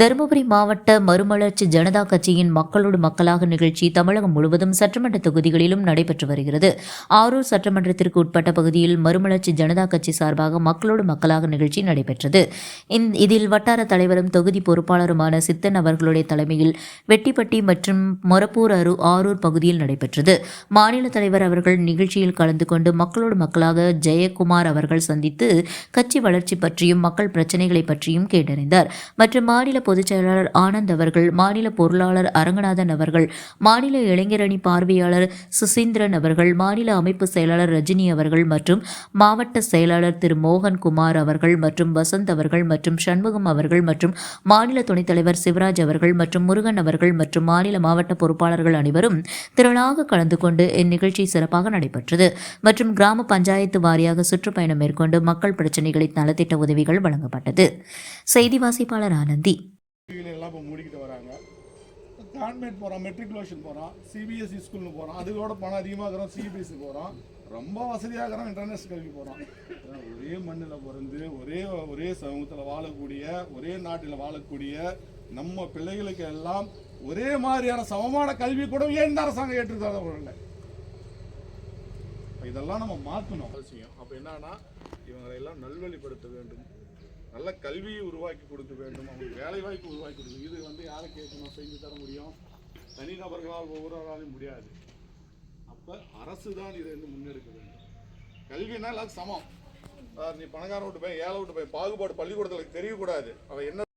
தருமபுரி மாவட்ட மறுமலர்ச்சி ஜனதா கட்சியின் மக்களோடு மக்களாக நிகழ்ச்சி தமிழகம் முழுவதும் சட்டமன்ற தொகுதிகளிலும் நடைபெற்று வருகிறது. ஆரூர் சட்டமன்றத்திற்கு உட்பட்ட பகுதியில் மறுமலர்ச்சி ஜனதா கட்சி சார்பாக மக்களோடு மக்களாக நிகழ்ச்சி நடைபெற்றது. இதில் வட்டார தலைவரும் தொகுதி பொறுப்பாளருமான சித்தன் அவர்களுடைய தலைமையில் வெட்டிப்பட்டி மற்றும் மொரப்பூர் அரு ஆரூர் பகுதியில் நடைபெற்றது. மாநில தலைவர் அவர்கள் நிகழ்ச்சியில் கலந்து கொண்டு மக்களோடு மக்களாக ஜெயக்குமார் அவர்கள் சந்தித்து கட்சி வளர்ச்சி பற்றியும் மக்கள் பிரச்சனைகளை பற்றியும் கேட்டறிந்தார். மற்றும் மாநில பொதுச் செயலாளர் ஆனந்த் அவர்கள் மாநில பொருளாளர் அரங்கநாதன் அவர்கள் மாநில இளைஞரணி பார்வையாளர் சுசீந்திரன் அவர்கள் மாநில அமைப்பு செயலாளர் ரஜினி அவர்கள் மற்றும் மாவட்ட செயலாளர் திரு மோகன் குமார் அவர்கள் மற்றும் வசந்த் அவர்கள் மற்றும் சண்முகம் அவர்கள் மற்றும் மாநில துணைத் தலைவர் சிவராஜ் அவர்கள் மற்றும் முருகன் அவர்கள் மற்றும் மாநில மாவட்ட பொறுப்பாளர்கள் அனைவரும் திரளாக கலந்து கொண்டு இந்நிகழ்ச்சி சிறப்பாக நடைபெற்றது. மற்றும் கிராம பஞ்சாயத்து வாரியாக சுற்றுப்பயணம் மேற்கொண்டு மக்கள் பிரச்சினைகளின் நலத்திட்ட உதவிகள் வழங்கப்பட்டது. செய்தி வாசிப்பாளர் ஆனந்தி. எல்லாம் இப்போ மூடிக்கிட்டு வராங்க. கான்வென்ட் போகிறோம் மெட்ரிகுலேஷன் போகிறோம் சிபிஎஸ்சி ஸ்கூல்னு போகிறோம் அதுக்கோட பணம் அதிகமாக இருக்கிறோம் சிபிஎஸ்சி போகிறோம் ரொம்ப வசதியாக இருக்கிறோம் இன்டர்நேஷனல் கல்வி போகிறோம் ஒரே மண்ணில் பிறந்து ஒரே ஒரே சமூகத்தில் வாழக்கூடிய ஒரே நாட்டில் வாழக்கூடிய நம்ம பிள்ளைகளுக்கு எல்லாம் ஒரே மாதிரியான சமமான கல்வி கூட ஏன் அரசாங்கம் ஏற்றுத்தரவில்லை இப்ப இதெல்லாம் நம்ம மாற்றணும் அவசியம். அப்போ என்னன்னா இவங்களை எல்லாம் நல்வழிப்படுத்த வேண்டும். நல்ல கல்வியை உருவாக்கி கொடுக்க வேண்டும். அவங்களுக்கு வேலை வாய்ப்பு உருவாக்கி கொடுக்கணும் இது வந்து யாரை கேட்கணும்? செஞ்சு தர முடியும். தனிநபர்களால் ஒவ்வொருவராலையும் முடியாது. அப்போ அரசு தான் இதை வந்து முன்னெடுக்க வேண்டும். கல்வினா எல்லாரும் சமம். நீ பணக்கார விட்டு போய் ஏழை விட்டு போய் பாகுபாடு பள்ளிக்கூடத்தில் தெரியக்கூடாது. அவன் என்ன